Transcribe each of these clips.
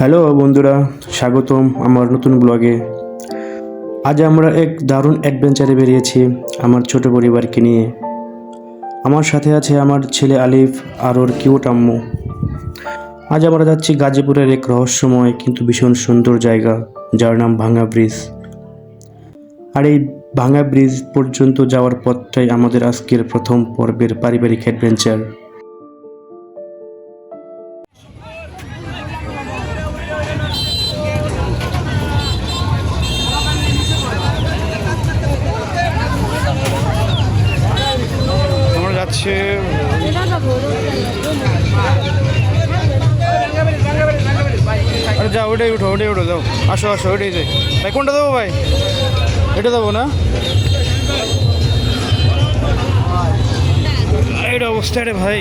Hello বন্ধুরা, স্বাগতম আমার নতুন ব্লগে। আজ আমরা এক দারুণ অ্যাডভেঞ্চারে বেরিয়েছি আমার ছোট পরিবারকে নিয়ে। আমার সাথে আছে আমার ছেলে আলিফ আর ওর কিউট আম্মু। আজ আমরা যাচ্ছি গাজীপুরের এক রহস্যময় কিন্তু ভীষণ সুন্দর জায়গা, যার নাম ভাঙা ব্রিজ আর এই ভাঙা ব্রিজ পর্যন্ত যাওয়ার পথটাই আমাদের আজকের প্রথম পর্বের পারিবারিক অ্যাডভেঞ্চার যাচ্ছে আরে যাও ওটাই উঠো ওটাই উঠো যাও। আসো আসো ওটাই যাই। ভাই, কোনটা দেবো ভাই? এটা দেবো না? এটা অবস্থা রে ভাই।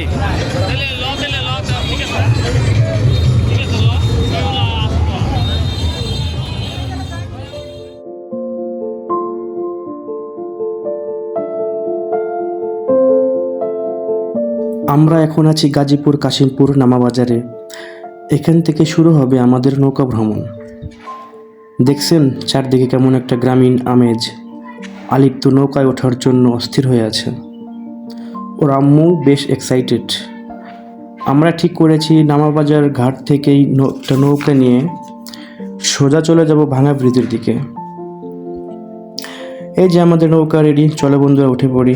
আমরা এখন আছি গাজীপুর কাশিমপুর নামাবাজারে। এখান থেকে শুরু হবে আমাদের নৌকা ভ্রমণ। দেখছেন চারদিকে কেমন একটা গ্রামীণ আমেজ। আলিপ্ত নৌকায় ওঠার জন্য অস্থির হয়ে আছে। ওর আম্মু বেশ এক্সাইটেড আমরা ঠিক করেছি নামাবাজার ঘাট থেকেই একটা নৌকা নিয়ে সোজা চলে যাব ভাঙা ব্রিজের দিকে। এই যে আমাদের নৌকা রেডি চলো বন্ধুরা উঠে পড়ি।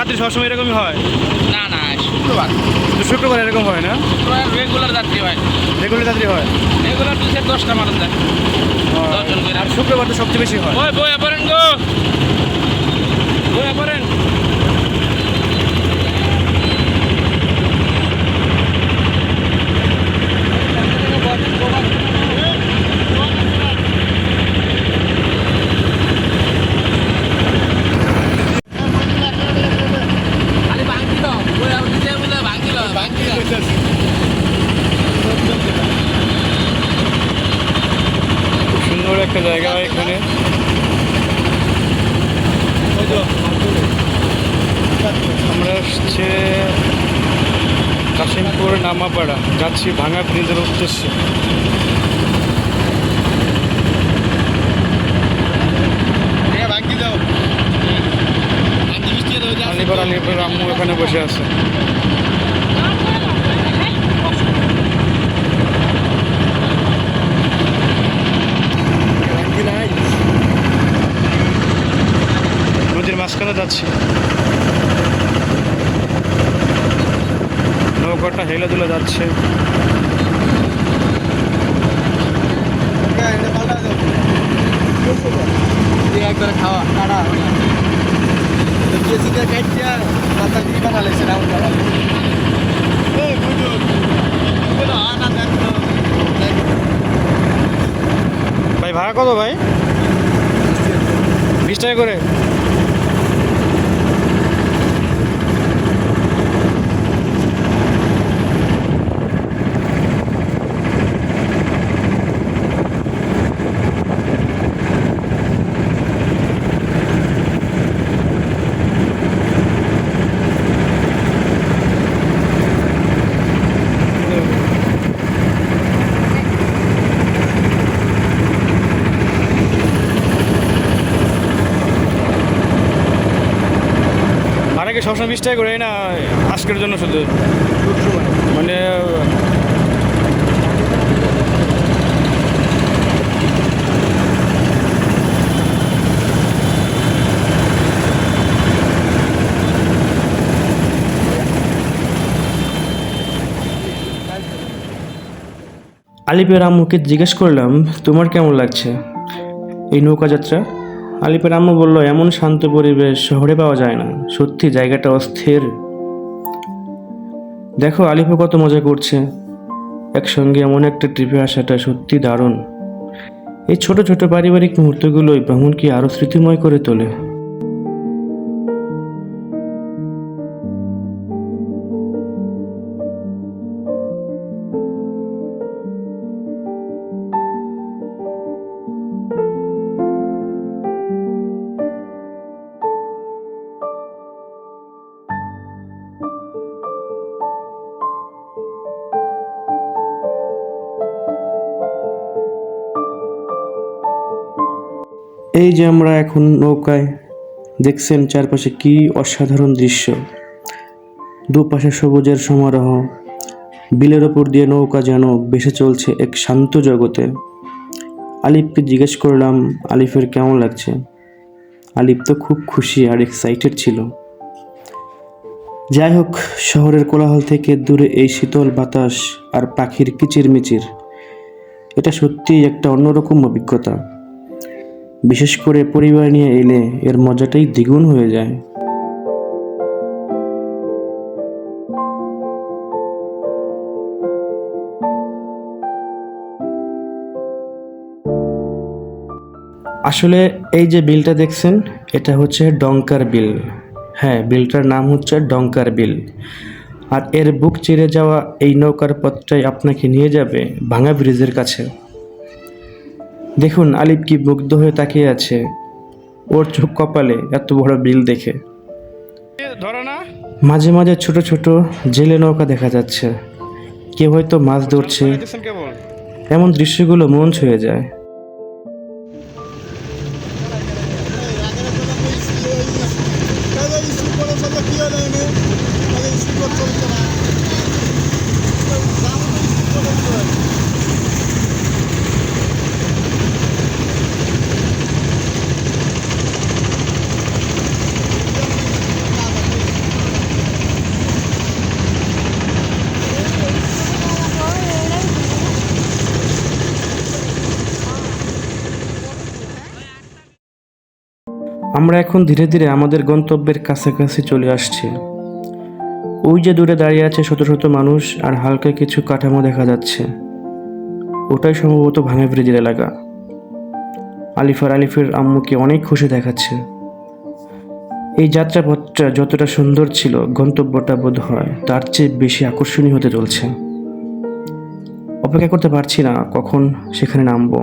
যাত্রী সবসময় এরকমই হয়? না না শুক্রবার। শুক্রবার এরকম হয় না? রেগুলার যাত্রী হয়। রেগুলার যাত্রী হয়? রেগুলার দুশো দশটা মানুষ যায়। দশজন করে। আর শুক্রবার তো সবচেয়ে বেশি হয়। ওই বই পড়েন গো। বই আরে ভাঙি দাও বই আপনি যে বলে ভাঙি দাও ভাঙি দাও খুব সুন্দর একটা জায়গা এখানে আমরা আসছে কাশিমপুর নামাপাড়া যাচ্ছি ভাঙা ব্রিজের উদ্দেশ্যে। আলিপুর আলিপুর আম্মু এখানে বসে আছে নদীর মাঝখানে যাচ্ছি হেলে দুলে যাচ্ছে একবার খাওয়া কাটা কেজিটা কাটিয়া মাথা দিয়ে বানালেছে রাউন্ড বানালে ভাই ভাড়া কত ভাই? বিশ টাকা করে। সবসময় বিশ টাকা করে না, আজকের জন্য শুধু। মানে আলিপের আম্মুকে জিজ্ঞেস করলাম, তোমার কেমন লাগছে? এই নৌকা যাত্রা আলিপের আম্মু বলল, এমন শান্ত পরিবেশ শহরে পাওয়া যায় না। সত্যি জায়গাটা অস্থির। দেখো আলিফও কত মজা করছে। একসঙ্গে এমন একটা ট্রিপে আসাটা সত্যি দারুণ। এই ছোট ছোট পারিবারিক মুহূর্তগুলোই ভ্রমণকে আরও স্মৃতিময় করে তোলে। এই যে আমরা এখন নৌকায় দেখছেন চারপাশে কি অসাধারণ দৃশ্য। দুপাশে সবুজের সমারোহ, বিলের ওপর দিয়ে নৌকা যেন ভেসে চলছে এক শান্ত জগতে। আলিফকে জিজ্ঞেস করলাম, আলিফের কেমন লাগছে? আলিফ তো খুব খুশি আর এক্সাইটেড ছিল। যাই হোক, শহরের কোলাহল থেকে দূরে এই শীতল বাতাস আর পাখির কিচিরমিচির, এটা সত্যিই একটা অন্যরকম অভিজ্ঞতা। বিশেষ করে পরিবার নিয়ে এলে এর মজাটাই দ্বিগুণ হয়ে যায়। আসলে এই যে বিলটা দেখছেন, এটা হচ্ছে ডঙ্কার বিল। হ্যাঁ বিলটার নাম হচ্ছে ডঙ্কার বিল। আর এর বুক চিরে যাওয়া এই নৌকার পথটাই আপনাকে নিয়ে যাবে ভাঙা ব্রিজের কাছে। দেখুন আলিফ কি মুগ্ধ হয়ে তাকিয়ে আছে। ওর চোখ কপালে এত বড় বিল দেখে। মাঝে মাঝে ছোট ছোট জেলে নৌকা দেখা যাচ্ছে। কেউ হয়তো মাছ ধরছে। এমন দৃশ্যগুলো মন ছুঁয়ে যায়। আমরা এখন ধীরে ধীরে আমাদের গন্তব্যের কাছাকাছি চলে আসছি। ওই যে দূরে দাঁড়িয়ে আছে শত শত মানুষ আর হালকা কিছু কাঠামো দেখা যাচ্ছে। ওটাই সম্ভবত ভাঙে ব্রিজের এলাকা। আলিফার আলিফের আম্মুকে অনেক খুশি দেখাচ্ছে। এই যাত্রাপথটা যতটা সুন্দর ছিল, গন্তব্যটা বোধ হয় তার চেয়ে বেশি আকর্ষণীয় হতে চলছে। অপেক্ষা করতে পারছি না কখন সেখানে নামবো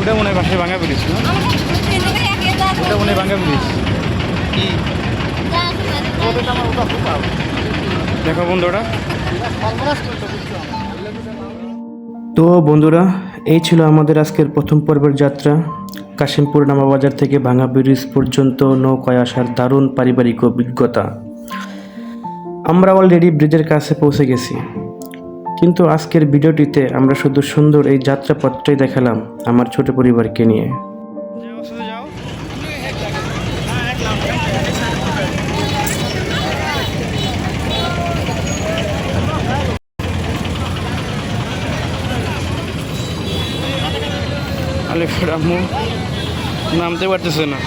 ওটা মনে পাশে ভাঙা ব্রিজ ওটা মনে ভাঙা ব্রিজ দেখো বন্ধুরা। তো বন্ধুরা, এই ছিল আমাদের আজকের প্রথম পর্বের যাত্রা। কাশিমপুর নামাবাজার থেকে ভাঙা ব্রিজ পর্যন্ত নৌকায় আসার দারুণ পারিবারিক অভিজ্ঞতা। আমরা অলরেডি ব্রিজের কাছে পৌঁছে গেছি। কিন্তু আজকের ভিডিওটিতে আমরা শুধু সুন্দর এই যাত্রাপথটাই দেখালাম আমার ছোট পরিবারকে নিয়ে। আলিফের আম্মু নামতে পারতেছে না।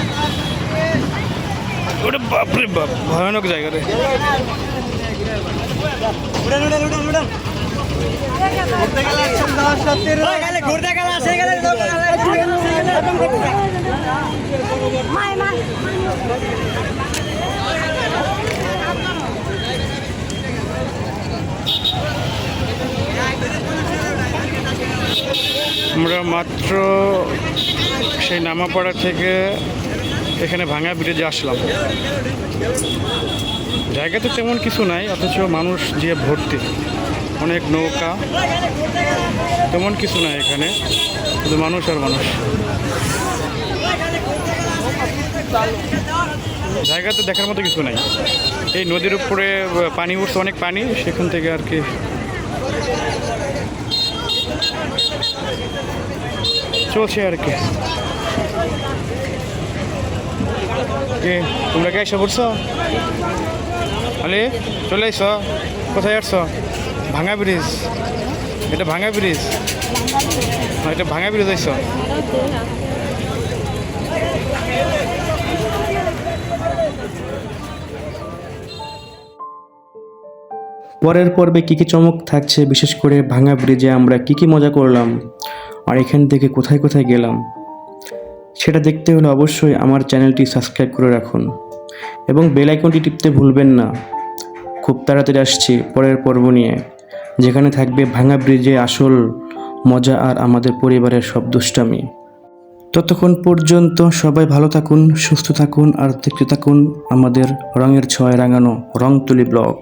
ওটা বাপরে বাপ ভয়ানক জায়গা রে। আমরা মাত্র সেই নামাপাড়া থেকে এখানে ভাঙা ব্রিজে আসলাম। জায়গাতে তেমন কিছু নাই, অথচ মানুষ যে ভর্তি। অনেক নৌকা, তেমন কিছু নাই এখানে, শুধু মানুষ আর মানুষ। জায়গাতে দেখার মতো কিছু নাই। এই নদীর উপরে পানি উঠছে, অনেক পানি, সেখান থেকে আর কি। চলছে আর কি। কে তোমরা কে এসে পড়ছো? আলে, চলে আইস। কোথায় আসছ ভাঙা ব্রিজ। এটা ভাঙা ব্রিজ। হ্যাঁ, এটা ভাঙা ব্রিজ আইস পরের পর্বে কী কী চমক থাকছে বিশেষ করে ভাঙা ব্রিজে আমরা কী কী মজা করলাম আর এখান থেকে কোথায় কোথায় গেলাম সেটা দেখতে হলে অবশ্যই আমার চ্যানেলটি সাবস্ক্রাইব করে রাখুন। এবং বেল আইকনটি টিপতে ভুলবেন না। খুব তাড়াতাড়ি আসছি পরের পর্ব নিয়ে। যেখানে থাকবে ভাঙা ব্রিজে আসল মজা আর আমাদের পরিবারের সব দুষ্টামি। ততক্ষণ পর্যন্ত সবাই ভালো থাকুন, সুস্থ থাকুন আর দেখতে থাকুন আমাদের রঙের ছয় রাঙানো রং তুলি ব্লগ।